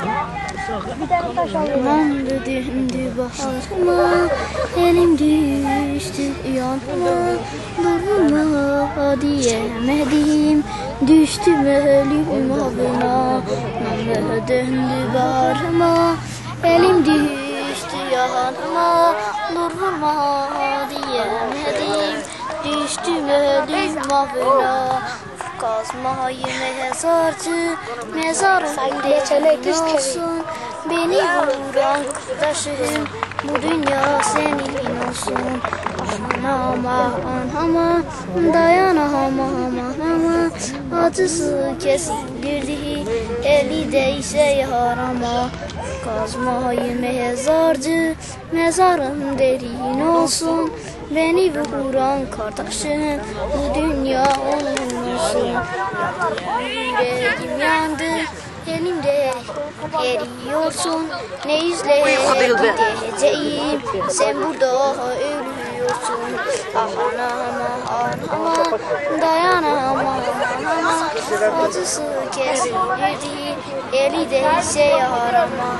Aman döndü baharıma Elim düştü yanıma Durma diyemedim Düştüm ölüm avına Aman döndü baharıma Elim düştü yanıma Durma diyemedim Düştüm ölüm avına Kazmayı mezarcı Mezarım derin olsun. Beni vuran kardeşim Bu dünya senin olsun. Aman aman aman Dayanamam aman aman Acısı kesilirdi Eli değse yarama. Kazmayı mezarcı Mezarım derin olsun. Beni vuran kardeşim Bu dünya olsun Yüreğim yandı Elimde eriyorsun Ne yüzle gideceğim Sen burada ölüyorsun. Ah anam anama Dayanamam anama Acısı kesilirdi Eli değse yarama